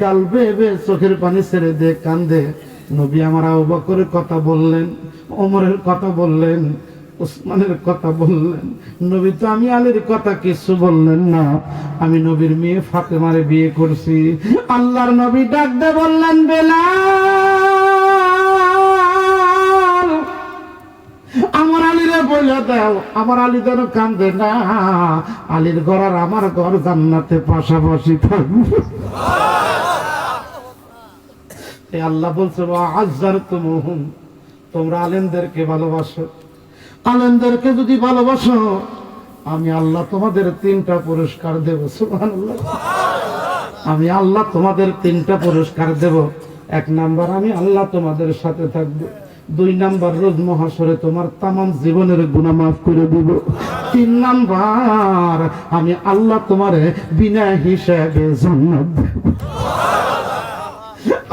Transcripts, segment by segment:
গাল বেবে চোখের পানি ছেড়ে দিয়ে কান্দে। নবী আমার আবু বকরের কথা বললেন, ওমরের কথা বললেন ওসমানের কথা বললেন। নবী তো আমি আলীর কথা কিছু বললেন না। আমি নবীর মেয়ে ফাতেমারে বিয়ে করছি। আল্লাহর নবী ডাক দে বললেন, বেলাল! আমার আলীরে বলে দাও, আমার আলী যেন কান্দে না। আলীর ঘর আর আমার ঘর জান্নাতে পাশাপাশি থাকবে। আল্লাহ বলছে আজার তোমরা আলেমদেরকে ভালোবাসো। আলেমদেরকে যদি ভালোবাসো, আমি আল্লাহ তোমাদের তিনটা পুরস্কার দেব, সুবহানাল্লাহ। আমি আল্লাহ তোমাদের তিনটা পুরস্কার দেব। এক নাম্বার, আমি আল্লাহ তোমাদের সাথে থাকব। দুই নাম্বার, রোজ মহাসরে তোমার তাম জীবনের গুণা মাফ করে দিব। তিন নাম্বার, আমি আল্লাহ তোমারে বিনা হিসাবে জান্নাত দেব।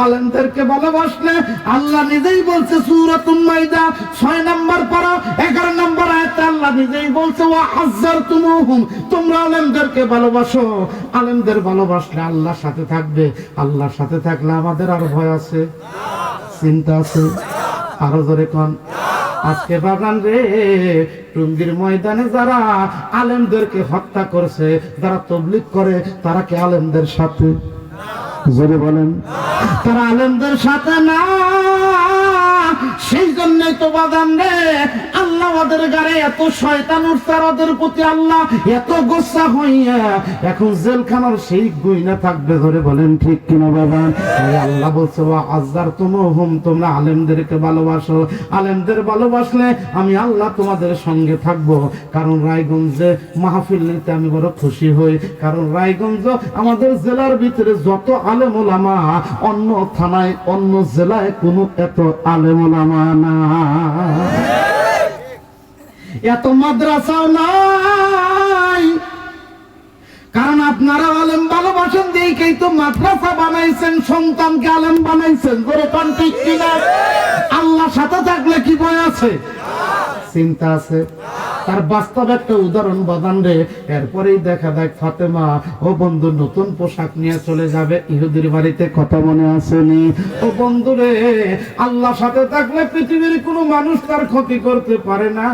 আলেমদেরকে ভালোবাসলে আল্লাহ নিজেই বলছে সুরাতুল মাইদা, ছয় নম্বর পারা, এগারো নম্বর আয়াতে আল্লাহ নিজেই বলছে, ওয়া হাজ্জার তুমুহুম তোমরা আলেমদেরকে ভালোবাসো। আলেমদের ভালোবাসলে আল্লাহর সাথে থাকবে। আল্লাহর সাথে থাকলে আমাদের আর ভয় আছে। চিন্তা আছে। আরও জোরে কন। আজকে বাগান রে, টুঙ্গির ময়দানে যারা আলেমদেরকে হত্যা করছে, যারা তবলিক করে, তারা কি আলেমদের সাথে? জোরে বলেন। তারা আলেমদের সাথে না সেই জন্যই তো বাদাম রে আল্লাহ ওদের গাড়ে এত শয়তান উঠছে আর ওদের প্রতি আল্লাহ এত গোসা হইয়া, এখন জেলখানার সেই গুইনা থাকবে ধরে বলেন ঠিক কিনা বাবা? আল্লাহ বলছে, ওয়া আজার তুমুহুম তোমরা আলেমদেরকে ভালোবাসো। আলেমদের ভালোবাসলে আমি আল্লাহ তোমাদের সঙ্গে থাকব। কারণ রায়গঞ্জে মাহফিল নিতে আমি বড় খুশি হই। কারণ রায়গঞ্জ আমাদের জেলার ভিতরে যত আলেম ওলামা অন্য থানায়, অন্য জেলায় কোনো এত আলেম ওলামা না। এত মাদ্রাসাও নাই। কারণ আপনারা আলেম ভালোবাসেন দিয়েই তো মাদ্রাসা বানাইছেন, সন্তানকে আলেম বানাইছেন। করে পান ঠিক কিনা? আল্লাহ সাথে থাকলে কি বই আছে? চিন্তা আছে? তার বাস্তব একটা উদাহরণ বাদান রে। এরপরেই দেখা দেখ ফাতেমা, ও বন্ধু, নতুন পোশাক নিয়ে চলে যাবে, ইহুদির বাড়িতে কথা মনে আসেনি ও বন্ধু রে আল্লাহ সাথে থাকলে পৃথিবীর কোনো মানুষ তার ক্ষতি করতে পারে না।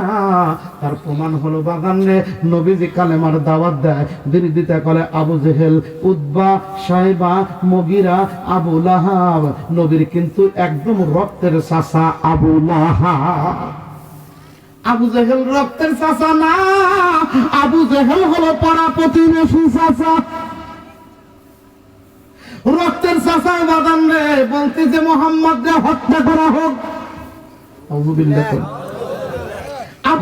তার প্রমাণ হলো বাগান রে, নবীজি কালেমার দাওয়াত দেয়। বিরোধিতা করে আবু জেহেল উদ্বা সাহেবা মগিরা, আবু লাহাব। নবীর কিন্তু একদম রক্তের চাষা আবু লাহাব। আবু জেহেল রক্তের চাচা না। আবু জেহেল হলো পাড়া প্রতিবেশী চাচা। রক্তের চাচা বাদান রে, বলতে যে মোহাম্মদ রে হত্যা করা হোক।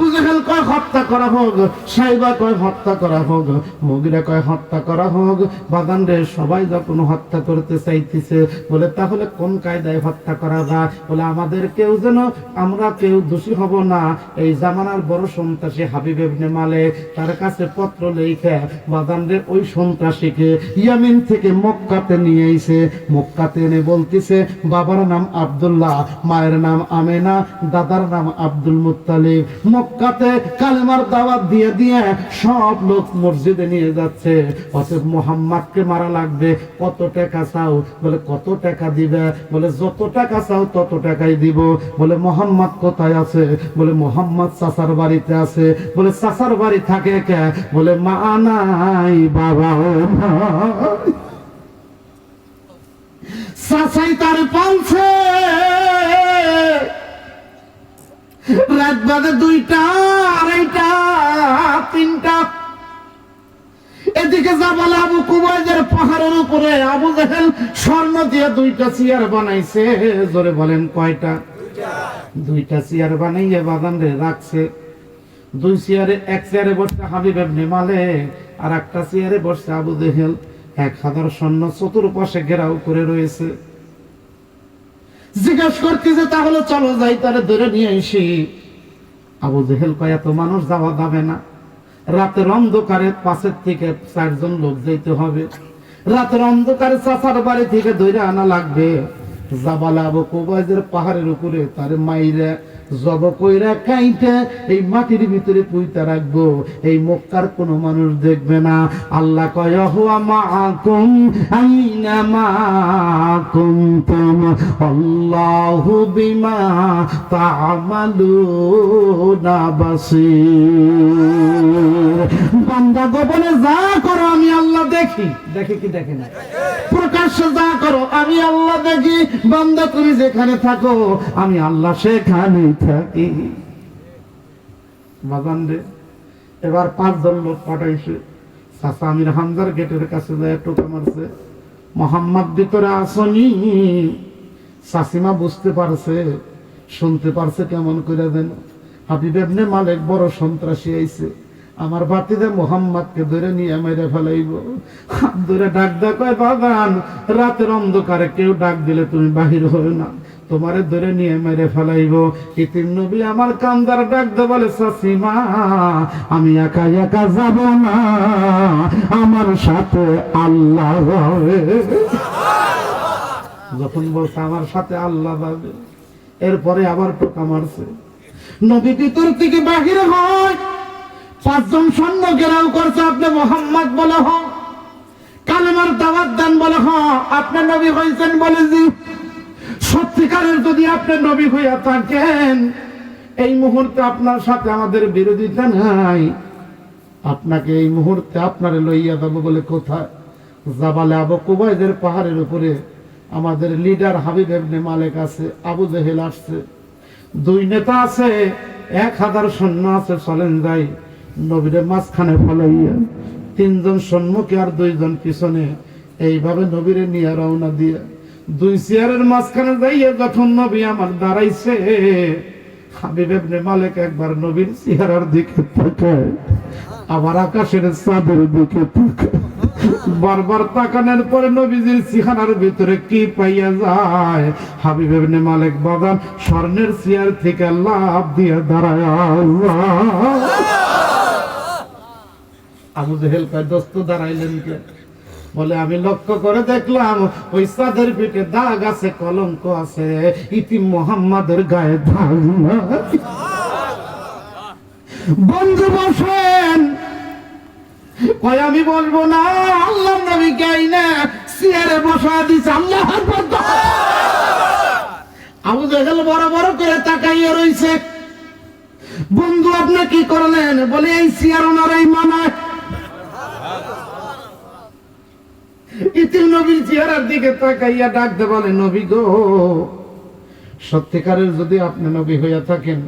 আবু জেহেল কয় হত্যা করা হোক সাইবা কয় হত্যা করা হোক, মগিরা কয় হত্যা করা হোক বাগান রে সবাই যখন হত্যা করতে চাইতেছে, বলে তাহলে কোন কায়দায় হত্যা করা যায়? বলে আমাদের কেউ যেন, আমরা কেউ দোষী হব না। এই জামানার বড় সন্ত্রাসী হাবিব ইবনে মালিক, তার কাছে পত্র লেখে বাগান রে ওই সন্ত্রাসীকে ইয়ামিন থেকে মক্কাতে নিয়ে আইছে। মক্কাতে এনে বলতেছে, বাবার নাম আব্দুল্লাহ, মায়ের নাম আমেনা, দাদার নাম আব্দুল মুত্তালিব। মক্কাতে কালেমার দাওয়াত দিয়ে দিয়ে সব লোক মসজিদে নিয়ে যাচ্ছে। অতএব মোহাম্মদকে মারা লাগবে। কত টাকা চাও? বলে, কত টাকা দিবে? বলে, যত টাকা চাও তত টাকাই দিব। বলে, মোহাম্মদ কোথায় আছে? বলে, মোহাম্মদ চাচার বাড়িতে আছে। বলে, চাচার বাড়ি থাকে কে? বলে, মা নাই, বাবা চাচাই তার পালছে। রাত বাজে দুইটা, আড়াইটা, তিনটা। এদিকে জাবাল আবু কুবাইদের পাহাড়ের উপরে আবু জাহেল স্বর্ণ দিয়ে দুইটা চেয়ার বানাইছে। জোরে বলেন, কয়টা? দুইটা চেয়ার বানাইয়ে বাগান রে রাখছে। দুই চেয়ারে, এক চেয়ারে বসছে হাবিব এমনি মালে আর একটা চেয়ারে বসছে আবু জেহেল। এক হাজার স্বর্ণ চতুর্পাশে ঘেরাও করে রয়েছে। জিজ্ঞেস করতেছে তাহলে চলো যাই তারা ধরে নিয়ে আসি। আবু জেহেল কয়, এত মানুষ যাওয়া যাবে না। রাতের অন্ধকারে পাশের থেকে চারজন লোক যেতে হবে। রাতের অন্ধকারে চাচার বাড়ি থেকে ধরে আনা লাগবে। জাবালা আবু কোবাইজের পাহাড়ের উপরে তার মাইরে জব কইরা কাইটা এই মাটির ভিতরে পুইতা রাখব। এই মক্কার কোনো মানুষ দেখবে না। আল্লাহ কয়, হুয়া মাআকুম আইনা মা কুনতুম আল্লাহু বিমা তা'মালুনা বাসীর। বান্দা গোপনে যা করো, আমি আল্লাহ দেখি। দেখে কি দেখে না? প্রকাশ্যে যা করো, আমি আল্লাহ দেখি, বান্দা তুমি যেখানে থাকো, আমি আল্লাহ সেখানে থাকি। বাজান রে, এবার পাঁচজন লোক পাঠাইছে। চাচা আমির হামজার গেটের কাছে যায়, টোকা মারছে। মোহাম্মদ, ভিতরে আসনি। সাসিমা বুঝতে পারছে, শুনতে পারছে কেমন করে দেন হাবিব এমনি মালিক, বড় সন্ত্রাসী আইছে। আমার বাতিতে মোহাম্মদকে ধরে নিয়ে মেরে ফেলাইব। ধরে ডাক কয়, বাগান, রাতের অন্ধকারে কেউ ডাক দিলে তুমি বাহির হবে না। তোমারে ধরে নিয়ে মেরে ফেলাইব। ইতিম নবী আমার কান্দার ডাক দে বলে, সাসিমা, আমি একা একা যাব না। আমার সাথে আল্লাহ যখন বলছে, আমার সাথে আল্লাহ যাবে। এরপরে আবার টোকা মারছে। নবী ভিতর থেকে বাহির হয়। পাঁচজন সৈন্য গেরাও করছে, আপনি মোহাম্মদ বলে হ। কালেমার দাওয়াত দেন বলে হ। আপনি নবী হয়েছেন বলে জি সত্যিকারের যদি আপনি নবী হইয়া থাকেন, এই মুহূর্তে আপনার সাথে আমাদের বিরোধিতা নাই। আপনাকে এই মুহূর্তে আপনারে লইয়া যাব বলে কোথায়? জাবালে আবু কুবাইদের পাহাড়ের উপরে আমাদের লিডার হাবিব এবনে মালিক আছে, আবু জেহেল আসছে। দুই নেতা আছে, এক হাজার সৈন্য আছে, চলেন যাই। নবীরে মাঝখানে ফলাইয়া তিনজন সম্মুখে আর দুইজন পিছনে এইভাবে নবীরে নিয়ে রওনা দিয়ে দুই চেয়ারের মাঝখানে যাইয়ে যখন নবী আমার দাঁড়াইছে মালিক একবার নবীর চেহারার দিকে আবার আকাশের চাঁদের দিকে বারবার তাকানোর পরে নবীজির ভিতরে কি পাইয়া যায় হাবিব মালিক বাগান স্বর্ণের চেয়ার থেকে লাভ দিয়ে দাঁড়ায় আল্লাহ। আবু জেহেল কয়, দোস্ত, দাঁড়াইলেন কে? বলে, আমি লক্ষ্য করে দেখলাম, ওই সাদের পিঠে দাগ আছে, কলঙ্ক আছে। ইতি মোহাম্মদের গায়ে দাগ বন্ধু বসেন। কয়, আমি বলব না, আল্লাহ নবী গাই না চেয়ারে বসা দিস আল্লাহ আকবার আবু জেহেল বড় বড় করে তাকাইয়া রইছে। বন্ধু, আপনি কি করলেন? বলে, এই চেয়ার ওনার এই মানায়। ইতিম নবীর চেহারার দিকে তাকাইয়া ডাকতে বলে, নবী গো, সত্যিকারের যদি আপনি নবী হইয়া থাকেন,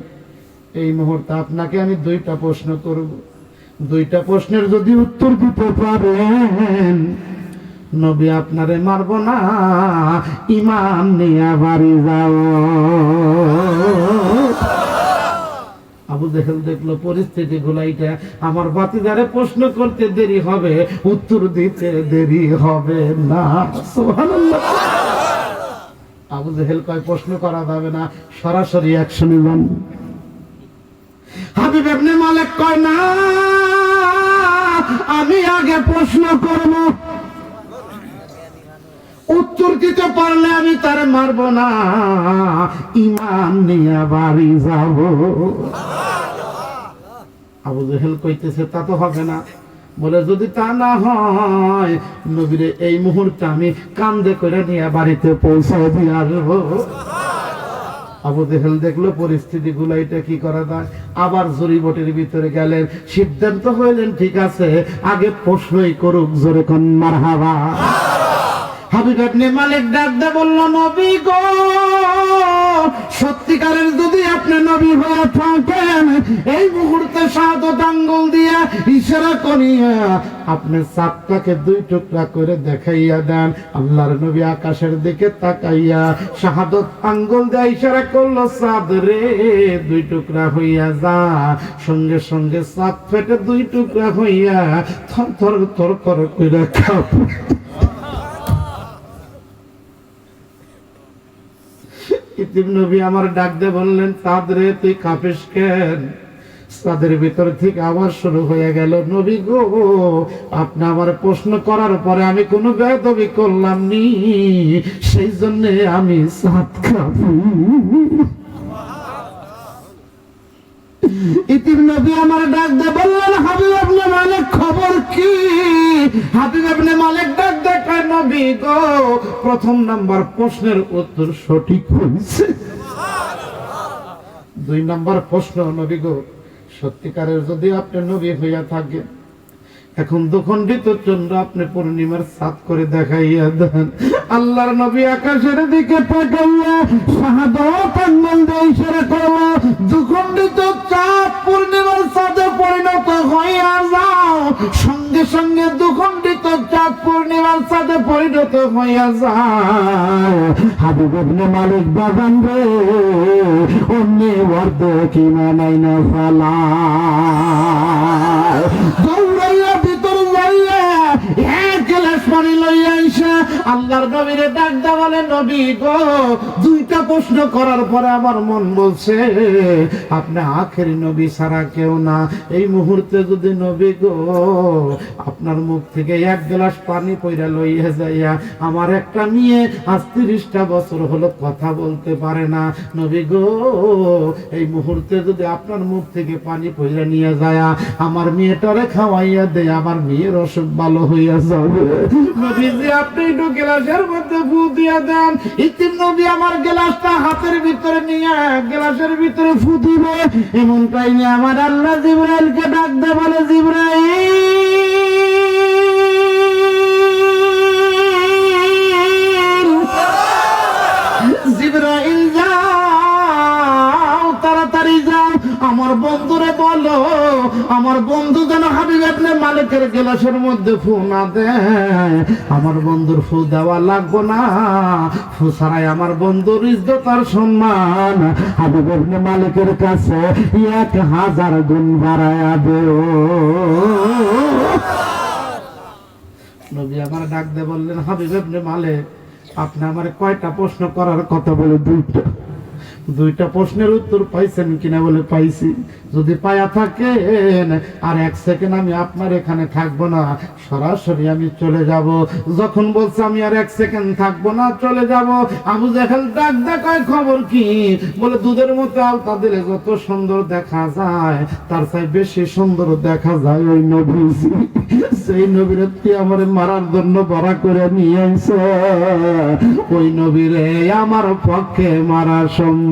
এই মুহূর্তে আপনাকে আমি দুইটা প্রশ্ন করব। দুইটা প্রশ্নের যদি উত্তর দিতে পারেন, নবী আপনারে মারব না, ইমান নিয়ে বাড়ি যাও। আবু জেহেল দেখল পরিস্থিতি গুলাইটা আমার বাতিদারে প্রশ্ন করতে দেরি হবে, উত্তর দিতে দেরি হবে না। আবু জেহেল কয়, প্রশ্ন করা যাবে না, সরাসরি হাবিব ইবনে মালিক কয়, না, আমি আগে প্রশ্ন করব। উত্তর দিতে পারলে আমি তার মারব না। ইমান নিয়ে বাড়ি যাব। আবু জেহেল কইতেছে, তা তো হবে না। বলে, যদি তা না হয়, নবীরে এই মুহূর্তে আমি কান্দে করে নিয়ে বাড়িতে পৌঁছায় দিয়ে আসব আবু জেহেল দেখল, পরিস্থিতি গুলো এটা কি করা যায়? আবার জরিবটের ভিতরে গেলেন। সিদ্ধান্ত হইলেন, ঠিক আছে, আগে প্রশ্নই করুক জোরে কোন, মারহাবা। হাবিব আপনি মালিক ডাক দে বলল, নবী গো, সত্যিকারের যদি আপনি নবী হয়ে থাকেন, এই মুহূর্তে সাদত আঙ্গুল দিয়া ইশারা করিয়া আপনি সাতটাকে দুই টুকরা করে দেখাইয়া দেন, আল্লাহর নবী আকাশের দিকে তাকাইয়া শাহাদত আঙ্গুল দিয়ে ইশারা করল, সাদ রে, দুই টুকরা হইয়া যা। সঙ্গে সঙ্গে সাত ফেটে দুই টুকরা হইয়া থর থর থর থর কইরা খাপ ইতিম নবী আমার ডাক দিয়ে বললেন তাদরে তুই কাঁপিস কেন? তাদের ভিতর থেকে আবার শুরু হয়ে গেল, নবী গো, আপনি আমার প্রশ্ন করার পরে আমি কোনো বেদবি করলাম নি। সেই জন্য আমি সাত কাঁপি নবী আমার ডাক বললেন, হাবিব আপনি মালিক, খবর কি? হাবিব আপনি মালিক ডাক নবী গো, প্রথম নাম্বার প্রশ্নের উত্তর সঠিক হয়েছে দুই নাম্বার প্রশ্ন, নবী গো, সত্যিকারের যদি আপনি নবী হইয়া থাকেন, এখন দুখণ্ডিত চন্দ্র আপনি পূর্ণিমার সাত করে দেখাইয়া দেন। আল্লাহর নবী আকাশের দিকে তাকাইয়া শাহাদত দিয়ে ইশারা করল দুখণ্ডিত চাঁদ পূর্ণিমার সাথে পরিণত হইয়া যাও। সঙ্গে সঙ্গে দুখণ্ডিত চাঁদ পূর্ণিমার সাথে পরিণত হইয়া যায় হাবিব ইবনে মালিক বাগান রে, অন্য অর্ধ কিনা নাই না ফালা। পানি লইয়া আইসা আল্লাহর নবীরে ডাক দা বলে, নবী গো, দুইটা প্রশ্ন করার পরে আমার মন বলছে, আপনি আখেরি নবী ছাড়া কেউ না। এই মুহূর্তে যদি নবী গো, আপনার মুখ থেকে এক গ্লাস পানি পইরা লইয়া যাইয়া আমার একটা মেয়ে আজ তিরিশটা বছর হলো কথা বলতে পারে না। নবী গো, এই মুহূর্তে যদি আপনার মুখ থেকে পানি পইরা নিয়ে যায় আমার মেয়েটারে খাওয়াইয়া দেয়, আমার মেয়ের অসুখ ভালো হইয়া যাবে। নবীজি, আপনি একটু গ্লাসের মধ্যে ফু দিয়ে দেন। ইতিম নবী আমার গ্লাসটা হাতের ভিতরে নিয়ে গ্লাসের ভিতরে ফু দিবে। এমন টাইমে আমার আল্লাহ জিব্রাইলকে ডাক দে বলে, জিব্রাইল! মালিকের গ্লাসের মধ্যে ফু না দেয় আমার বন্ধুর ফু দেওয়া লাগবো না। ফু ছাড়াই আমার বন্ধুর ইজ্জত আর সম্মান। হাবিব আপনি মালিকের কাছে এক হাজার গুণ বাড়ায়া দেও নবী আমার ডাক দিয়ে বললেন, হাবিব মালিক, আপনি আমার কয়টা প্রশ্ন করার কথা বলে দুইটা। দুইটা প্রশ্নের উত্তর পাইছেন কিনা বলে পাইছি। যদি পায়া থাকেন আর এক সেকেন্ড আমি আপনার এখানে থাকব না, সরাসরি আমি চলে যাব। যখন বলছে আমি আর এক সেকেন্ড থাকব না, চলে যাব। আবু জাহেল ডাক দেখায়, খবর কি? বলে, দুধের মতো আলতা দিলে যত সুন্দর দেখা যায়, তার চাই বেশি সুন্দর দেখা যায় ওই নবী। সেই নবীর আমার মারার জন্য বড়া করে নিয়ে আইছে? ওই নবীরে আমার পক্ষে মারা সম্ভব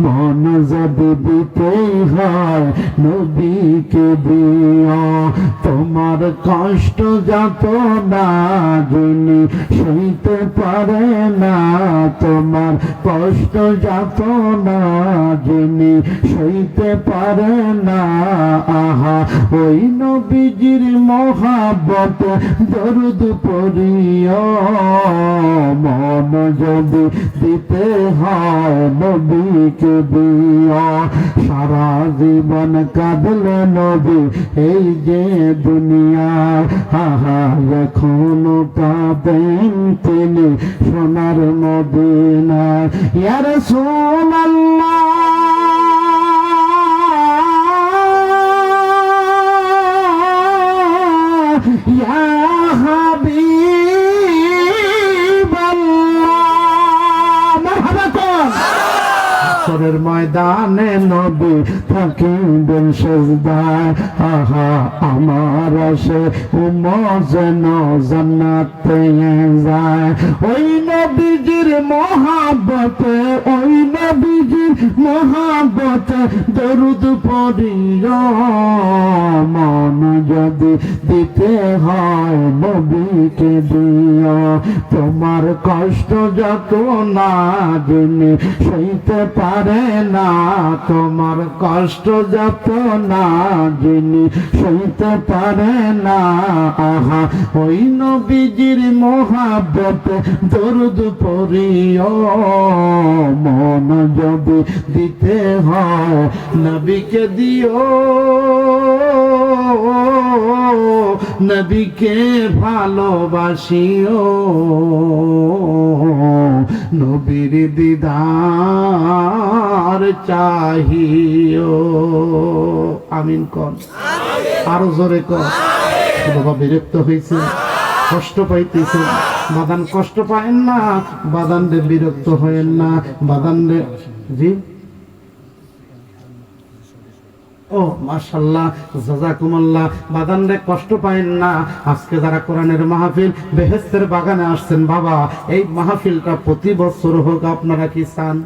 মন যদি দিতে হয়, নবীকে দিও। তোমার কষ্ট যত না যিনি সইতে পারে না। তোমার কষ্ট যত না যিনি সইতে পারে না। আহা, ওই নবীজির মহাবত দরুদ পড়িও। যদি দিতে হয় নবীকে দিও সারা জীবন কাঁদলে নবী, এই যে দুনিয়ায় আহা এখনও পাবেন তিনি সোনার মদিনায় ইয়ার সোনাল্লাহ ইয়া হাসরের ময়দানে নবী থাকিবেন সেজদায় আহা, আমার সে উমজেন জান্নাতে যায়। ওই নবীজির মহাব্বতে, ওই নবীজির মহাব্বতে দরুদ পড়িও। মন যদি দিতে হয় নবীকে দিও। তোমার কষ্ট যত না জেনে সইতে পারে না, তোমার কষ্ট যত না জেনে সইতে পারে না। আহা, ওই নবীজির মহাব্বত দরুদ পড়িও, মন যদি দিতে হয়, নবীকে দিও। নবীকে ভালোবাসিও। নবীর দিদার চাহিও। আমিন কন। আরও জোরে কন। বিরক্ত হয়েছে কষ্ট পাইতেছে। বাদান কষ্ট পায়েন না, বাদান বিরক্ত হয়েন না, বাদান জি? ও মাশাল্লাহ জাজাকুমুল্লাহ বাদান রে কষ্ট পাইন না। আজকে যারা কোরআনের মাহফিল বেহেস্তের বাগানে আসছেন বাবা এই মাহফিলটা প্রতি বছর হোক আপনারা কি চান?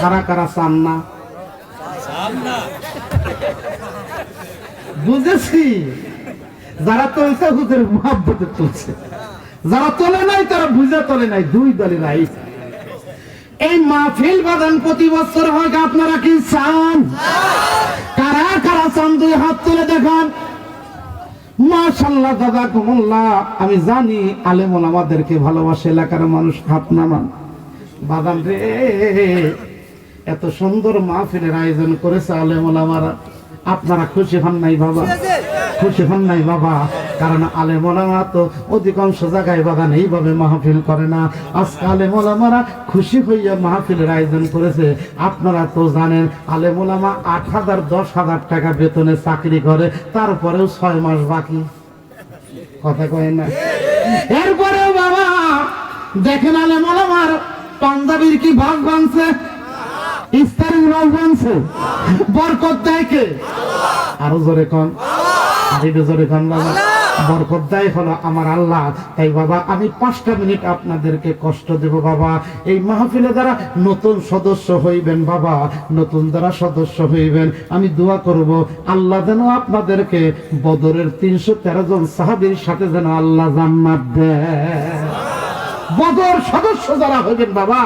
কারা কারা চান না? বুঝেছি। যারা চলছে হুজুর মহাব্বতে চলছে যারা তোলে নাই তারা বুঝে তোলে নাই দুই দলে নাই। এই মাহফিল বাদান প্রতি বছর হোক আপনারা কি চান? কারা কারা চান? দুই হাত তুলে দেখান। মাশাল্লাহ দাদা আমি জানি আলেমন আমাদেরকে ভালোবাসে এলাকার মানুষ, হাত নামান। বাদাম রে, এত সুন্দর মাহফিলের আয়োজন করেছে আলেমন আমারা। আপনারা খুশি হন নাই, বাবা? খুশি হন নাই বাবা। কারণ আলেমোলামা তো অধিকাংশ জায়গায় বাগান এইভাবে মাহফিল করে না। আজকে আলেমোলামারা খুশি হইয়া মাহফিলের আয়োজন করেছে। আপনারা তো জানেন আলেমোলামা আট হাজার, দশ হাজার টাকা বেতনে চাকরি করে, তারপরেও ছয় মাস বাকি। কথা কয় না। এরপরেও বাবা, দেখেন আলে আলেমোলামার পাঞ্জাবির কি ভাগ ভাঙছে? ইস্তারির ভাগ ভাঙছে? বরকত দেয় কে? আরও জোরে কন। আরেকটু জোরে বরকত দেয় হলো আমার আল্লাহ। তাই বাবা আমি পাঁচটা মিনিট আপনাদেরকে কষ্ট দেব বাবা। এই মাহফিলে দ্বারা নতুন সদস্য হইবেন বাবা নতুন দ্বারা সদস্য হইবেন আমি দোয়া করব আল্লাহ যেন আপনাদেরকে বদরের তিনশো তেরো জন সাহাবির সাথে যেন আল্লাহ জান্নাত দেয়। বদর সদস্য যারা হইবেন বাবা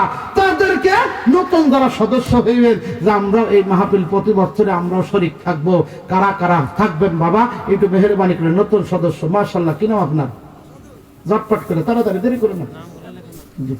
তাদেরকে নতুন যারা সদস্য হইবেন যে আমরা এই মাহফিল প্রতি বছরে আমরাও শরিক থাকব। কারা কারা থাকবেন বাবা? একটু মেহরবানি করে, নতুন সদস্য মার্শাল্লাহ কিনাম আপনার? জটপট করে, তাড়াতাড়ি, দেরি করে না। জি।